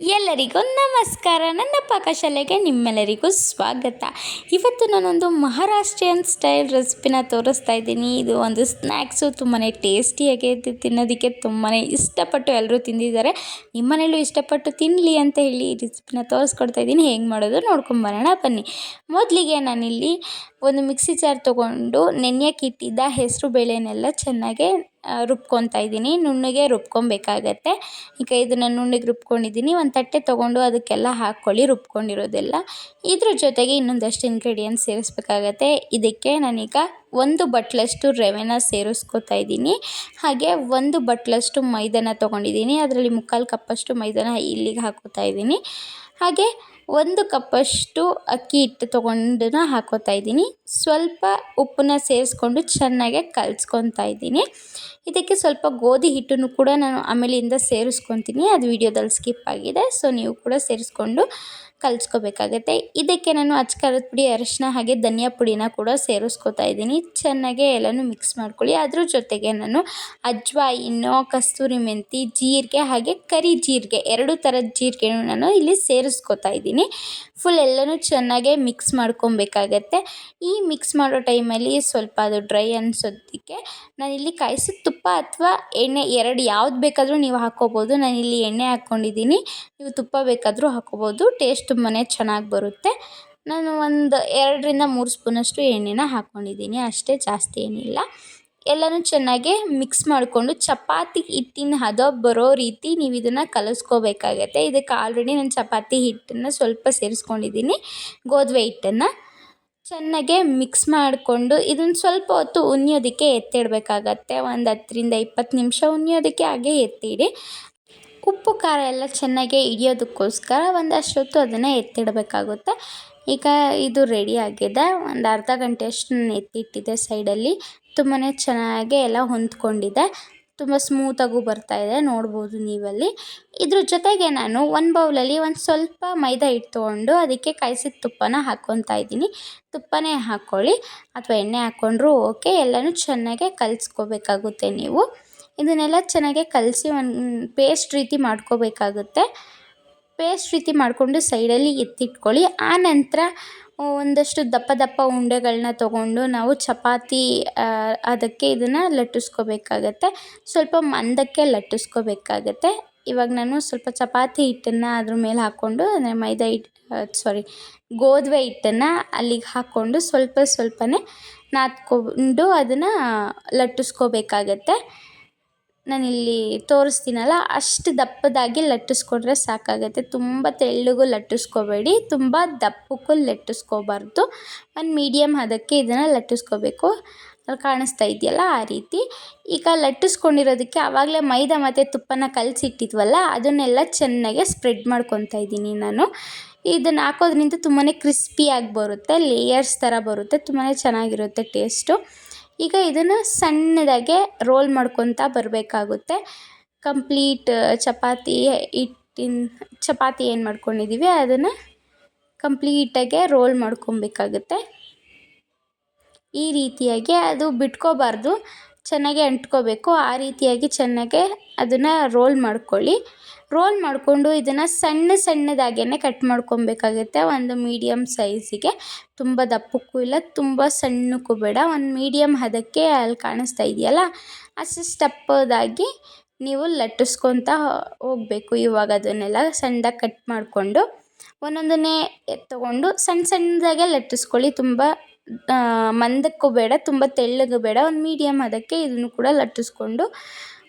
ಎಲ್ಲರಿಗೂ ನಮಸ್ಕಾರ. ನನ್ನ ಪಾಕಶಾಲೆಗೆ ನಿಮ್ಮೆಲ್ಲರಿಗೂ ಸ್ವಾಗತ. ಇವತ್ತು ನಾನೊಂದು ಮಹಾರಾಷ್ಟ್ರೀಯನ್ ಸ್ಟೈಲ್ ರೆಸಿಪಿನ ತೋರಿಸ್ತಾ ಇದ್ದೀನಿ. ಇದು ಒಂದು ಸ್ನ್ಯಾಕ್ಸು ತುಂಬಾ ಟೇಸ್ಟಿಯಾಗಿ ತಿನ್ನೋದಕ್ಕೆ ತುಂಬಾ ಇಷ್ಟಪಟ್ಟು ಎಲ್ಲರೂ ತಿಂದಿದ್ದಾರೆ. ನಿಮ್ಮನೇಲೂ ಇಷ್ಟಪಟ್ಟು ತಿನ್ನಲಿ ಅಂತ ಹೇಳಿ ಈ ರೆಸಿಪಿನ ತೋರಿಸ್ಕೊಡ್ತಾ ಇದ್ದೀನಿ. ಹೇಗೆ ಮಾಡೋದು ನೋಡ್ಕೊಂಬರೋಣ ಬನ್ನಿ. ಮೊದಲಿಗೆ ನಾನಿಲ್ಲಿ ಒಂದು ಮಿಕ್ಸಿ ಜಾರ್ ತೊಗೊಂಡು ನೆನೆಯೋಕೆ ಇಟ್ಟಿದ್ದ ಹೆಸರು ಬೇಳೆನೆಲ್ಲ ಚೆನ್ನಾಗೆ ರುಬ್ಕೊತಾ ಇದ್ದೀನಿ. ನುಣ್ಣಗೆ ರುಬ್ಕೊಬೇಕಾಗತ್ತೆ. ಈಗ ಇದನ್ನು ನುಣ್ಣಗೆ ರುಬ್ಕೊಂಡಿದ್ದೀನಿ. ಒಂದು ತಟ್ಟೆ ತೊಗೊಂಡು ಅದಕ್ಕೆಲ್ಲ ಹಾಕ್ಕೊಳ್ಳಿ, ರುಬ್ಕೊಂಡಿರೋದೆಲ್ಲ. ಇದ್ರ ಜೊತೆಗೆ ಇನ್ನೊಂದಷ್ಟು ಇಂಗ್ರೀಡಿಯೆಂಟ್ಸ್ ಸೇರಿಸ್ಬೇಕಾಗತ್ತೆ. ಇದಕ್ಕೆ ನಾನೀಗ ಒಂದು ಬಟ್ಲಷ್ಟು ರವೆನ ಸೇರಿಸ್ಕೊತಾ ಇದ್ದೀನಿ. ಹಾಗೆ ಒಂದು ಬಟ್ಲಷ್ಟು ಮೈದಾನ ತೊಗೊಂಡಿದ್ದೀನಿ. ಅದರಲ್ಲಿ ಮುಕ್ಕಾಲು ಕಪ್ಪಷ್ಟು ಮೈದಾನ ಇಲ್ಲಿಗೆ ಹಾಕೋತಾ ಇದ್ದೀನಿ. ಹಾಗೆ ಒಂದು ಕಪ್ಪಷ್ಟು ಅಕ್ಕಿ ಹಿಟ್ಟು ತೊಗೊಂಡನ್ನ ಹಾಕೋತಾ ಇದ್ದೀನಿ. ಸ್ವಲ್ಪ ಉಪ್ಪನ್ನ ಸೇರಿಸ್ಕೊಂಡು ಚೆನ್ನಾಗೆ ಕಲಿಸ್ಕೊತಾ ಇದ್ದೀನಿ. ಇದಕ್ಕೆ ಸ್ವಲ್ಪ ಗೋಧಿ ಹಿಟ್ಟನ್ನು ಕೂಡ ನಾನು ಆಮೇಲಿಂದ ಸೇರಿಸ್ಕೊತೀನಿ. ಅದು ವಿಡಿಯೋದಲ್ಲಿ ಸ್ಕಿಪ್ ಆಗಿದೆ, ಸೊ ನೀವು ಕೂಡ ಸೇರಿಸ್ಕೊಂಡು ಕಲಿಸ್ಕೋಬೇಕಾಗತ್ತೆ. ಇದಕ್ಕೆ ನಾನು ಅಚ್ಕಾರದ ಪುಡಿ, ಅರಶಿನ ಹಾಗೆ ಧನಿಯಾ ಪುಡಿನ ಕೂಡ ಸೇರಿಸ್ಕೊತಾ ಇದ್ದೀನಿ. ಚೆನ್ನಾಗೆ ಎಲ್ಲನೂ ಮಿಕ್ಸ್ ಮಾಡ್ಕೊಳ್ಳಿ. ಅದ್ರ ಜೊತೆಗೆ ನಾನು ಅಜ್ವಾಯಿನ್ನು ಕಸ್ತೂರಿ ಮೆಂತಿ, ಜೀರಿಗೆ ಹಾಗೆ ಕರಿ ಜೀರಿಗೆ, ಎರಡು ಥರದ ಜೀರಿಗೆನೂ ನಾನು ಇಲ್ಲಿ ಸೇರಿಸ್ಕೊತಾ ಇದ್ದೀನಿ. ಫುಲ್ ಎಲ್ಲನೂ ಚೆನ್ನಾಗೆ ಮಿಕ್ಸ್ ಮಾಡ್ಕೊಬೇಕಾಗತ್ತೆ. ಈ ಮಿಕ್ಸ್ ಮಾಡೋ ಟೈಮಲ್ಲಿ ಸ್ವಲ್ಪ ಅದು ಡ್ರೈ ಅನ್ಸೋದಕ್ಕೆ ನಾನಿಲ್ಲಿ ಕಾಯಿಸಿದ ತುಪ್ಪ ಅಥವಾ ಎಣ್ಣೆ ಎರಡು ಯಾವ್ದು ಬೇಕಾದರೂ ನೀವು ಹಾಕ್ಕೋಬೋದು ನಾನಿಲ್ಲಿ ಎಣ್ಣೆ ಹಾಕ್ಕೊಂಡಿದ್ದೀನಿ. ನೀವು ತುಪ್ಪ ಬೇಕಾದರೂ ಹಾಕ್ಕೋಬೋದು ಟೇಸ್ಟ್ ತುಂಬಾ ಚೆನ್ನಾಗಿ ಬರುತ್ತೆ. ನಾನು ಒಂದು ಎರಡರಿಂದ ಮೂರು ಸ್ಪೂನಷ್ಟು ಎಣ್ಣೆನ ಹಾಕ್ಕೊಂಡಿದ್ದೀನಿ. ಅಷ್ಟೇ ಜಾಸ್ತಿ ಏನಿಲ್ಲ. ಎಲ್ಲನೂ ಚೆನ್ನಾಗಿ ಮಿಕ್ಸ್ ಮಾಡಿಕೊಂಡು ಚಪಾತಿ ಹಿಟ್ಟಿನ ಹದ ಬರೋ ರೀತಿ ನೀವು ಇದನ್ನು ಕಲಿಸ್ಕೋಬೇಕಾಗತ್ತೆ. ಇದಕ್ಕೆ ಆಲ್ರೆಡಿ ನಾನು ಚಪಾತಿ ಹಿಟ್ಟನ್ನು ಸ್ವಲ್ಪ ಸೇರಿಸ್ಕೊಂಡಿದ್ದೀನಿ. ಗೋಧಿ ಹಿಟ್ಟನ್ನು ಚೆನ್ನಾಗೆ ಮಿಕ್ಸ್ ಮಾಡಿಕೊಂಡು ಇದನ್ನು ಸ್ವಲ್ಪ ಹೊತ್ತು ಉಣಿಯೋದಕ್ಕೆ ಎತ್ತಿಡಬೇಕಾಗತ್ತೆ. ಒಂದು ಹತ್ತರಿಂದ ಇಪ್ಪತ್ತು ನಿಮಿಷ ಉಣಿಯೋದಕ್ಕೆ ಹಾಗೆ ಎತ್ತಿಡಿ. ಉಪ್ಪು, ಖಾರ ಎಲ್ಲ ಚೆನ್ನಾಗಿ ಹಿಡಿಯೋದಕ್ಕೋಸ್ಕರ ಒಂದಷ್ಟೊತ್ತು ಅದನ್ನು ಎತ್ತಿಡಬೇಕಾಗುತ್ತೆ. ಈಗ ಇದು ರೆಡಿ ಆಗಿದೆ. ಒಂದು ಅರ್ಧ ಗಂಟೆಯಷ್ಟು ನಾನು ಎತ್ತಿಟ್ಟಿದ್ದೆ ಸೈಡಲ್ಲಿ ತುಂಬಾ ಚೆನ್ನಾಗಿ ಎಲ್ಲ ಹೊಂದ್ಕೊಂಡಿದೆ. ತುಂಬ ಸ್ಮೂತಾಗೂ ಬರ್ತಾ ಇದೆ, ನೋಡ್ಬೋದು ನೀವಲ್ಲಿ. ಇದ್ರ ಜೊತೆಗೆ ನಾನು ಒಂದು ಬೌಲಲ್ಲಿ ಒಂದು ಸ್ವಲ್ಪ ಮೈದಾ ಹಿಟ್ಟು ತೊಗೊಂಡು ಅದಕ್ಕೆ ಕಾಯಿಸಿದ ತುಪ್ಪನ ಹಾಕ್ಕೊತಾ ಇದ್ದೀನಿ. ತುಪ್ಪನೇ ಹಾಕ್ಕೊಳ್ಳಿ ಅಥವಾ ಎಣ್ಣೆ ಹಾಕ್ಕೊಂಡ್ರೂ ಓಕೆ, ಎಲ್ಲನೂ ಚೆನ್ನಾಗೆ ಕಲಿಸ್ಕೋಬೇಕಾಗುತ್ತೆ ನೀವು. ಇದನ್ನೆಲ್ಲ ಚೆನ್ನಾಗೆ ಕಲಸಿ ಒಂದು ಪೇಸ್ಟ್ ರೀತಿ ಮಾಡ್ಕೋಬೇಕಾಗುತ್ತೆ. ಪೇಸ್ಟ್ ರೀತಿ ಮಾಡಿಕೊಂಡು ಸೈಡಲ್ಲಿ ಎತ್ತಿಟ್ಕೊಳ್ಳಿ. ಆನಂತರ ಒಂದಷ್ಟು ದಪ್ಪ ದಪ್ಪ ಉಂಡೆಗಳನ್ನ ತೊಗೊಂಡು ನಾವು ಚಪಾತಿ ಅದಕ್ಕೆ ಇದನ್ನು ಲಟ್ಟಿಸ್ಕೋಬೇಕಾಗತ್ತೆ. ಸ್ವಲ್ಪ ಮಂದಕ್ಕೆ ಲಟ್ಟಿಸ್ಕೋಬೇಕಾಗತ್ತೆ. ಇವಾಗ ನಾನು ಸ್ವಲ್ಪ ಚಪಾತಿ ಹಿಟ್ಟನ್ನು ಅದ್ರ ಮೇಲೆ ಹಾಕ್ಕೊಂಡು, ಅಂದರೆ ಮೈದಾ ಹಿಟ್ಟು ಸಾರಿ ಗೋಧಿ ಹಿಟ್ಟನ್ನು ಅಲ್ಲಿಗೆ ಹಾಕ್ಕೊಂಡು ಸ್ವಲ್ಪ ಸ್ವಲ್ಪನೇ ನಾದ್ಕೊಂಡು ಅದನ್ನು ಲಟ್ಟಿಸ್ಕೋಬೇಕಾಗತ್ತೆ. ನಾನಿಲ್ಲಿ ತೋರಿಸ್ತೀನಲ್ಲ, ಅಷ್ಟು ದಪ್ಪದಾಗಿ ಲಟ್ಟಿಸ್ಕೊಂಡ್ರೆ ಸಾಕಾಗುತ್ತೆ. ತುಂಬ ತೆಳ್ಳಗೂ ಲಟ್ಟಿಸ್ಕೋಬೇಡಿ, ತುಂಬ ದಪ್ಪಕ್ಕೂ ಲಟ್ಟಿಸ್ಕೋಬಾರ್ದು. ಒಂದು ಮೀಡಿಯಮ್ ಹದಕ್ಕೆ ಇದನ್ನು ಲಟ್ಟಿಸ್ಕೋಬೇಕು. ಅಲ್ಲಿ ಕಾಣಿಸ್ತಾ ಇದೆಯಲ್ಲ ಆ ರೀತಿ. ಈಗ ಲಟ್ಟಿಸ್ಕೊಂಡಿರೋದಕ್ಕೆ ಆವಾಗಲೇ ಮೈದಾ ಮತ್ತು ತುಪ್ಪನ ಕಲಸಿಟ್ಟಿದ್ವಲ್ಲ, ಅದನ್ನೆಲ್ಲ ಚೆನ್ನಾಗೆ ಸ್ಪ್ರೆಡ್ ಮಾಡ್ಕೊತಾ ಇದ್ದೀನಿ ನಾನು. ಇದನ್ನು ಹಾಕೋದ್ರಿಂದ ತುಂಬಾ ಕ್ರಿಸ್ಪಿಯಾಗಿ ಬರುತ್ತೆ ಲೇಯರ್ಸ್ ಥರ ಬರುತ್ತೆ ತುಂಬಾ ಚೆನ್ನಾಗಿರುತ್ತೆ ಟೇಸ್ಟು ಈಗ ಇದನ್ನು ಸಣ್ಣದಾಗೆ ರೋಲ್ ಮಾಡ್ಕೊತಾ ಬರಬೇಕಾಗುತ್ತೆ. ಕಂಪ್ಲೀಟ್ ಚಪಾತಿ ಹಿಟ್ಟಿನ, ಚಪಾತಿ ಏನು ಮಾಡ್ಕೊಂಡಿದ್ದೀವಿ ಅದನ್ನು ಕಂಪ್ಲೀಟಾಗೆ ರೋಲ್ ಮಾಡ್ಕೊಬೇಕಾಗುತ್ತೆ. ಈ ರೀತಿಯಾಗಿ ಅದು ಬಿಟ್ಕೋಬಾರ್ದು, ಚೆನ್ನಾಗೆ ಅಂಟ್ಕೋಬೇಕು, ಆ ರೀತಿಯಾಗಿ ಚೆನ್ನಾಗೆ ಅದನ್ನು ರೋಲ್ ಮಾಡ್ಕೊಳ್ಳಿ. ರೋಲ್ ಮಾಡಿಕೊಂಡು ಇದನ್ನು ಸಣ್ಣ ಸಣ್ಣದಾಗೇ ಕಟ್ ಮಾಡ್ಕೊಬೇಕಾಗುತ್ತೆ. ಒಂದು ಮೀಡಿಯಮ್ ಸೈಜಿಗೆ. ತುಂಬ ದಪ್ಪಕ್ಕೂ ಇಲ್ಲ, ತುಂಬ ಸಣ್ಣಕ್ಕೂ ಬೇಡ. ಒಂದು ಮೀಡಿಯಮ್ ಹದಕ್ಕೆ ಅಲ್ಲಿ ಕಾಣಿಸ್ತಾ ಇದೆಯಲ್ಲ, ಅಷ್ಟು ದಪ್ಪದಾಗಿ ನೀವು ಲಟ್ಟಿಸ್ಕೊತಾ ಹೋಗಬೇಕು. ಇವಾಗ ಅದನ್ನೆಲ್ಲ ಸಣ್ಣದಾಗಿ ಕಟ್ ಮಾಡಿಕೊಂಡು ಒಂದೊಂದನ್ನೇ ತೊಗೊಂಡು ಸಣ್ಣ ಸಣ್ಣದಾಗೆ ಲಟ್ಟಿಸ್ಕೊಳ್ಳಿ. ತುಂಬ ಮಂದಕ್ಕೂ ಬೇಡ, ತುಂಬ ತೆಳ್ಳಗೂ ಬೇಡ. ಒಂದು ಮೀಡಿಯಮ್ ಅದಕ್ಕೆ ಇದನ್ನು ಕೂಡ ಲಟ್ಟಿಸ್ಕೊಂಡು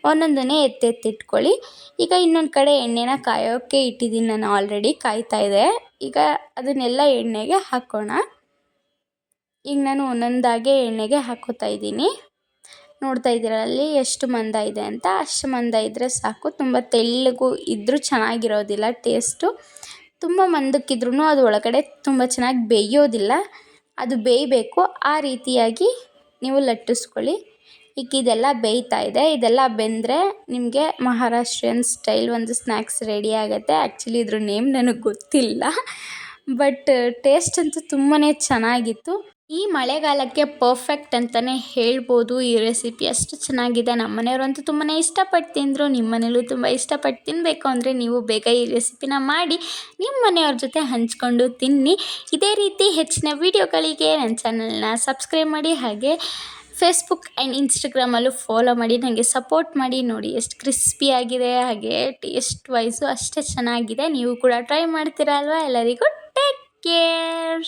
ಒಂದೊಂದನ್ನೇ ಎತ್ತೆತ್ತಿಟ್ಕೊಳ್ಳಿ. ಈಗ ಇನ್ನೊಂದು ಕಡೆ ಎಣ್ಣೆನ ಕಾಯೋಕ್ಕೆ ಇಟ್ಟಿದ್ದೀನಿ ನಾನು ಆಲ್ರೆಡಿ ಕಾಯ್ತಾ ಇದೆ ಈಗ ಅದನ್ನೆಲ್ಲ ಎಣ್ಣೆಗೆ ಹಾಕೋಣ. ಈಗ ನಾನು ಒಂದೊಂದಾಗೆ ಎಣ್ಣೆಗೆ ಹಾಕೋತಾ ಇದ್ದೀನಿ. ನೋಡ್ತಾ ಇದ್ದೀರ, ಅಲ್ಲಿ ಎಷ್ಟು ಮಂದ ಇದೆ ಅಂತ. ಅಷ್ಟು ಮಂದ ಇದ್ದರೆ ಸಾಕು. ತುಂಬ ತೆಳ್ಳಗೂ ಇದ್ದರೂ ಚೆನ್ನಾಗಿರೋದಿಲ್ಲ ಟೇಸ್ಟು ತುಂಬ ಮಂದಕ್ಕಿದ್ರೂ ಅದು ಒಳಗಡೆ ತುಂಬ ಚೆನ್ನಾಗಿ ಬೇಯೋದಿಲ್ಲ. ಅದು ಬೇಯಬೇಕು. ಆ ರೀತಿಯಾಗಿ ನೀವು ಲಟ್ಟಿಸ್ಕೊಳ್ಳಿ. ಈಗ ಇದೆಲ್ಲ ಬೇಯ್ತಾ ಇದೆ. ಇದೆಲ್ಲ ಬೆಂದರೆ ನಿಮಗೆ ಮಹಾರಾಷ್ಟ್ರಿಯನ್ ಸ್ಟೈಲ್ ಒಂದು ಸ್ನ್ಯಾಕ್ಸ್ ರೆಡಿ ಆಗುತ್ತೆ. ಆ್ಯಕ್ಚುಲಿ ಇದ್ರ ನೇಮ್ ನನಗೆ ಗೊತ್ತಿಲ್ಲ. ಬಟ್ ಟೇಸ್ಟ್ ಅಂತೂ ತುಂಬಾ ಚೆನ್ನಾಗಿತ್ತು. ಈ ಮಳೆಗಾಲಕ್ಕೆ ಪರ್ಫೆಕ್ಟ್ ಅಂತಲೇ ಹೇಳ್ಬೋದು. ಈ ರೆಸಿಪಿ ಅಷ್ಟು ಚೆನ್ನಾಗಿದೆ. ನಮ್ಮ ಮನೆಯವ್ರಂತೂ ತುಂಬಾ ಇಷ್ಟಪಟ್ಟು ತಿಂದರು. ನಿಮ್ಮ ಮನೇಲೂ ತುಂಬ ಇಷ್ಟಪಟ್ಟು ತಿನ್ನಬೇಕು ಅಂದರೆ ನೀವು ಬೇಗ ಈ ರೆಸಿಪಿನ ಮಾಡಿ ನಿಮ್ಮ ಮನೆಯವ್ರ ಜೊತೆ ಹಂಚ್ಕೊಂಡು ತಿನ್ನಿ. ಇದೇ ರೀತಿ ಹೆಚ್ಚಿನ ವೀಡಿಯೋಗಳಿಗೆ ನನ್ನ ಚಾನಲ್ನ ಸಬ್ಸ್ಕ್ರೈಬ್ ಮಾಡಿ. ಹಾಗೆ ಫೇಸ್ಬುಕ್ ಆ್ಯಂಡ್ ಇನ್ಸ್ಟಾಗ್ರಾಮಲ್ಲೂ ಫಾಲೋ ಮಾಡಿ ನನಗೆ ಸಪೋರ್ಟ್ ಮಾಡಿ ನೋಡಿ ಎಷ್ಟು ಕ್ರಿಸ್ಪಿಯಾಗಿದೆ ಹಾಗೆ ಟೇಸ್ಟ್ ವೈಸು ಅಷ್ಟೇ ಚೆನ್ನಾಗಿದೆ. ನೀವು ಕೂಡ ಟ್ರೈ ಮಾಡ್ತೀರಾ ಅಲ್ವಾ? ಎಲ್ಲರಿಗೂ ಟೇಕ್ ಕೇರ್